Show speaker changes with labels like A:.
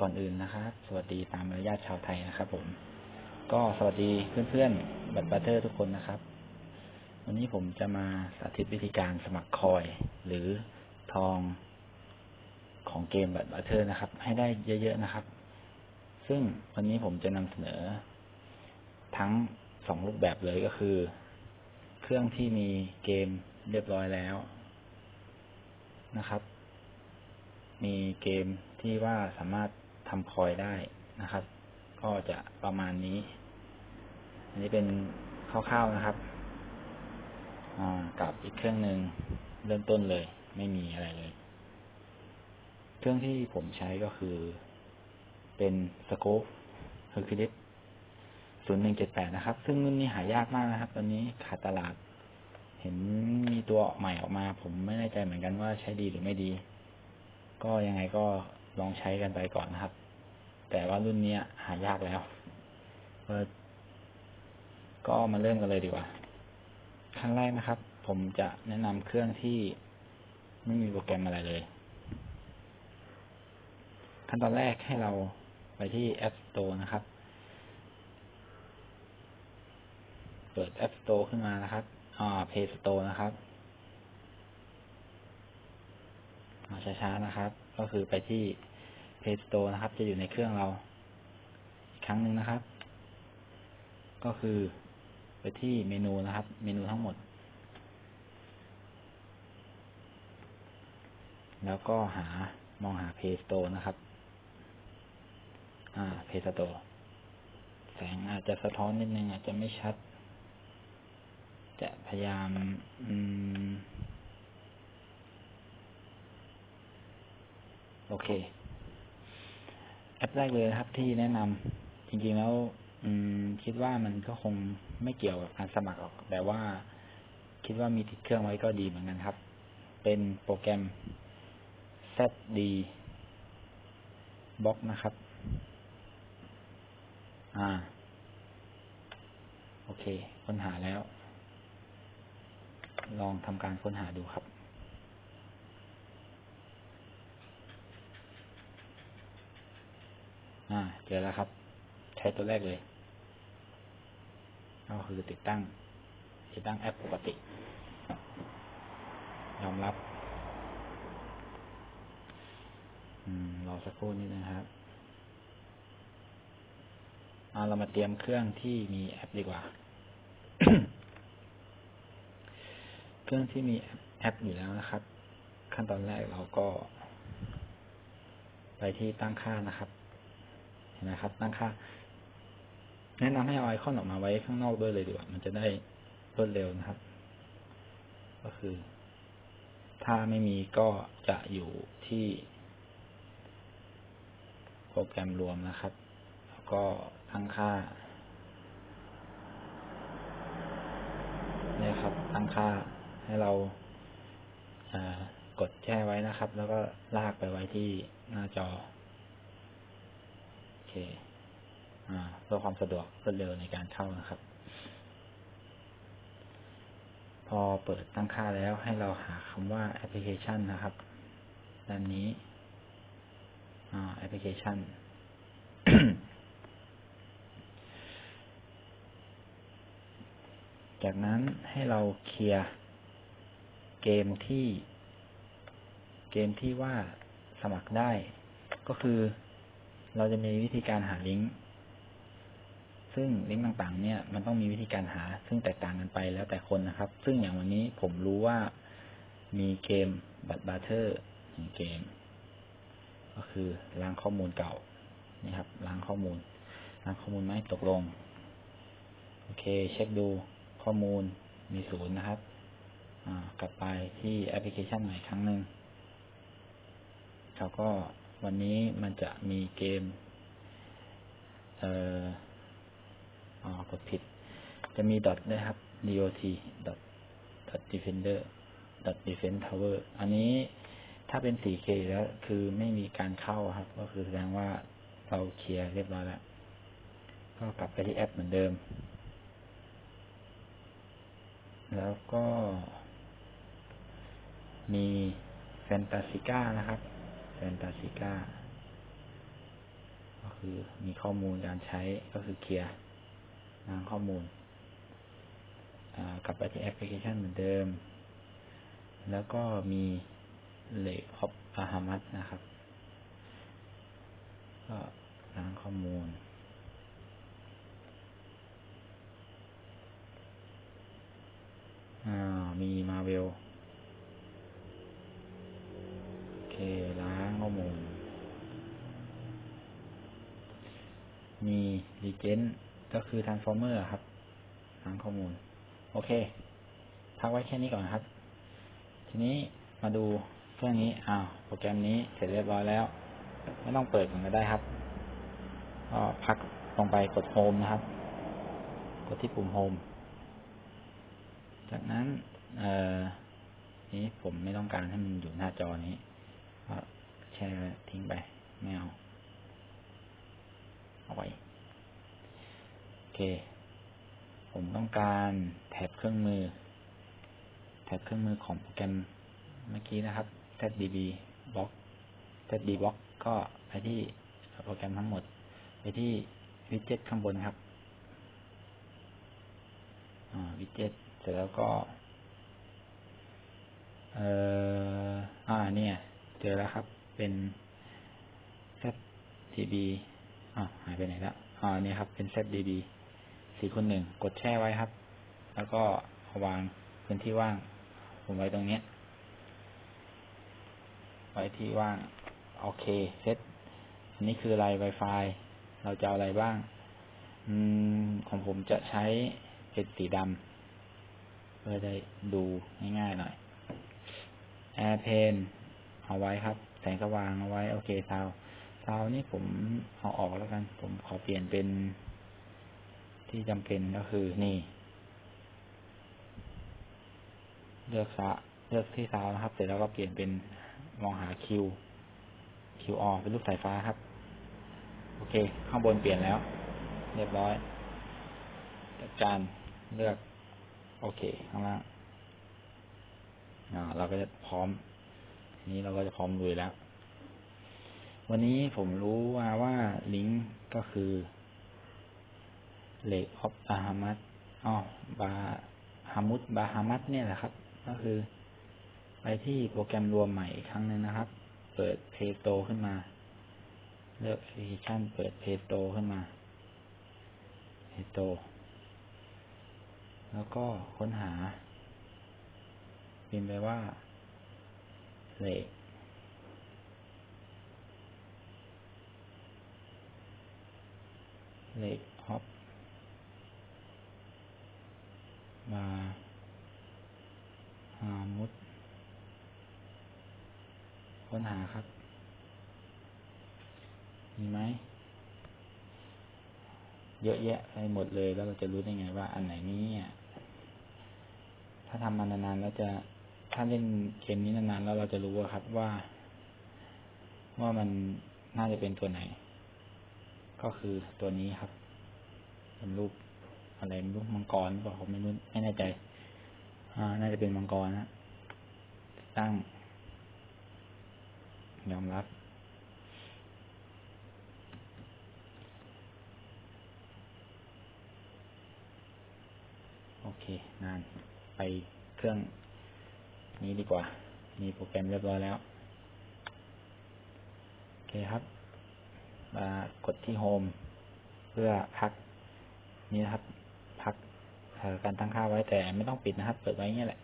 A: ก่อนอื่นนะครับ สวัสดีตามมารยาทชาวไทยนะครับ ผม ก็สวัสดีเพื่อนๆ บัตรบัตเตอร์ทุกคนนะครับ วันนี้ผมจะมาสาธิตวิธีการสมัครคอย หรือทองของเกมบัตรบัตเตอร์นะครับ ให้ได้เยอะๆนะครับ ซึ่งวันนี้ผมจะนำเสนอ ทั้งสองรูปแบบเลยก็คือ เครื่องที่มีเกมเรียบร้อยแล้วนะครับ มีเกม ที่ว่าสามารถทำคอยได้นะครับ ก็จะประมาณนี้ อันนี้เป็นคร่าวๆนะครับกับอีกเครื่องหนึ่งเริ่มต้นเลย ไม่มีอะไรเลย เครื่องที่ผมใช้ก็คือ เป็นสโคปเฮอร์คิลิสศูนย์หนึ่งเจ็ดแปดนะครับ ซึ่งรุ่นนี้หายากมากนะครับ ตอนนี้ขาดตลาด เห็นมีตัวใหม่ออกมา ผมไม่แน่ใจเหมือนกันว่าใช้ดีหรือไม่ดี ก็ยังไงก็ ลองใช้กันไปก่อนนะครับ แต่ว่ารุ่นนี้หายากแล้วก็มาเริ่มกันเลยดีกว่าขั้นแรกนะครับ ผมจะแนะนำเครื่องที่ไม่มีโปรแกรมอะไรเลย ขั้นตอนแรกให้เราไปที่ App Store นะครับ เปิด App Store ขึ้นมานะครับ อ่า Play Store นะครับ ช้าๆนะครับ ก็คือไปที่ Play Store นะครับ จะอยู่ในเครื่องเรา อีกครั้งหนึ่งนะครับ ก็คือไปที่เมนูนะครับ เมนูทั้งหมด แล้วก็หามองหา Play Store นะครับ อ่า Play Store แสงอาจจะสะท้อนนิดนึงอาจจะไม่ชัด จะพยายาม อืม โอเค แอปแรกเลยครับที่แนะนำจริงๆแล้วอืมคิดว่ามันก็คงไม่เกี่ยวกับการสมัครหรอก แต่ว่าคิดว่ามีติดเครื่องไว้ก็ดีเหมือนกันครับ เป็นโปรแกรม ZD Box นะครับ อ่า โอเค ค้นหาแล้ว ลองทำการค้นหาดูครับ อ่า เจอแล้วครับ ใช้ตัวแรกเลยก็คือติดตั้ง ติดตั้งแอปปกติ ยอมรับ อืมรอสักครู่นี้นะครับเอาเรามาเตรียมเครื่องที่มีแอปดีกว่า เครื่องที่มีแอปอยู่แล้วนะครับ ขั้นตอนแรกเราก็ ไปที่ตั้งค่านะครับ นไหมครับ ตั้งค่า แนะนำให้เอาไอคอนออกมาไว้ข้างนอกด้วยเลยดีกว่า มันจะได้รวดเร็วนะครับ ก็คือ ถ้าไม่มีก็จะอยู่ที่โปรแกรมรวมนะครับ แล้วก็ตั้งค่าเนี่ยครับ ตั้งค่าให้เรากดแช่ไว้นะครับ แล้วก็ลากไปไว้ที่หน้าจอ เคเพื่อความสะดวกรวดเร็วในการเข้านะครับ พอเปิดตั้งค่าแล้วให้เราหาคำว่าแอปพลิเคชันนะครับ ด้านนี้แอปพลิเคชันจากนั้นให้เราเคลียร์เกมที่ เกมที่ว่าสมัครได้ ก็คือ เราจะมีวิธีการหาลิงก์ซึ่งลิงก์ต่างๆ เนี่ย มันต้องมีวิธีการหา ซึ่งแตกต่างกันไปแล้วแต่คนนะครับ ซึ่งอย่างวันนี้ผมรู้ว่ามีเกมบัตบาร์เทอร์หนึ่งเกม ก็คือล้างข้อมูลเก่านี่ครับ ล้างข้อมูล ล้างข้อมูลไหมตกลง โอเค เช็คดูข้อมูลมีศูนย์นะครับกลับไปที่แอปพลิเคชันใหม่ครั้งหนึ่งเขาก็ วันนี้มันจะมีเกม เอ่ออ๋อกดผิด จะมีดอทด้ครับ dot dot dot defender dot defense tower อันนี้ถ้าเป็น 4K แล้วคือไม่มีการเข้าครับ ก็คือแสดงว่าเราเคลียร์เรียบร้อยแล้ว ก็กลับไปที่แอปเหมือนเดิม แล้วก็มีแฟนตาซิก้านะครับ แฟนตาซิก้า ก็คือมีข้อมูลการใช้ก็คือเคลียร์ล้างข้อมูลกลับไปที่แอปพลิเคชันเหมือนเดิม แล้วก็มีเลกออฟอาฮามัสนะครับ ก็ล้างข้อมูลมีมาเวล โอเค ล้างข้อมูลมีรีเจนก็คือ transformer ครับล้างข้อมูล โอเค พักไว้แค่นี้ก่อนครับ ทีนี้มาดูเครื่องนี้อ้าวโปรแกรมนี้เสร็จเรียบร้อยแล้ว ไม่ต้องเปิดมันก็ได้ครับก็พักลงไปกดโฮมนะครับ กดที่ปุ่มโฮมจากนั้น เอ่อนี้ผมไม่ต้องการให้มันอยู่หน้าจอนี้ ช่ทิ้งไปไม่เอาเอาไว้โอเค ผมต้องการแท็บเครื่องมือแท็บเครื่องมือของโปรแกรมเมื่อกี้นะครับ zdb box zd box ก็ไปที่โปรแกรมทั้งหมด ไปที่วิดเจ็ตข้างบนครับวิดเจ็ตเสร็จแล้วก็ เอ่ออ่าเนี่ย เจอแล้วครับ เป็น zdb อ่าหายไปไหนแล้วอ่านี่ครับ เป็น zdb สี่คูณหนึ่งกดแช่ไว้ครับ แล้วก็วางพื้นที่ว่าง ผมไว้ตรงนี้ ไว้ที่ว่าง โอเค เซตอันนี้คืออะไร Wi-Fi เราจะเอาอะไรบ้าง อืม ของผมจะใช้เป็นสีดำเพื่อได้ดูง่ายๆหน่อย Airplane เอาไว้ครับ แสงสว่างเอาไว้ โอเคซาวซาวนี่ผมเอาออกแล้วกัน ผมขอเปลี่ยนเป็นที่จำเป็นก็คือนี่ เลือกซะเลือกที่ซาวนะครับ เสร็จแล้วก็เปลี่ยนเป็นมองหาคิวคิวออเป็นรูปสายฟ้าครับ โอเค ข้างบนเปลี่ยนแล้ว เรียบร้อยจัดการเลือก โอเค ข้างล่างเราก็จะพร้อม นี้เราก็จะพร้อมลุยแล้ว วันนี้ผมรู้ว่าว่าลิงก์ก็คือเลกออฟบาฮามัสอ๋อบาฮามุดบาฮามัสเนี่ยแหละครับ ก็คือ ไปที่โปรแกรมรวมใหม่อีกครั้งหนึ่งนะครับ เปิดเพย์โตขึ้นมา เลือกแอปพลิเคชันเปิดเพย์โตขึ้นมาเพโตแล้วก็ค้นหาพิมพ์ไปว่า เลกเลกออฟมาหามุด ค้นหาครับ มีไหม เยอะแยะไปหมดเลยแล้วเราจะรู้ได้ไงว่าอันไหนนี้ถ้าทำมานานๆแล้วจะ ถ้าเล่นเกมนี้นานๆแล้วเราจะรู้ครับว่า ว่ามันน่าจะเป็นตัวไหน ก็คือตัวนี้ครับ เป็นรูปอะไรรูปมังกรหรือเปล่าผมไม่รู้ไม่แน่ใจ อ่า น่าจะเป็นมังกรนะตั้ง ยอมรับโอเคงานไปเครื่อง นี้ดีกว่า มีโปรแกรมเรียบร้อยแล้ว โอเคครับ มากดที่โฮมเพื่อพัก นี่นะครับ พักการตั้งค่าไว้แต่ไม่ต้องปิดนะครับ เปิดไว้เงี้ยแหละ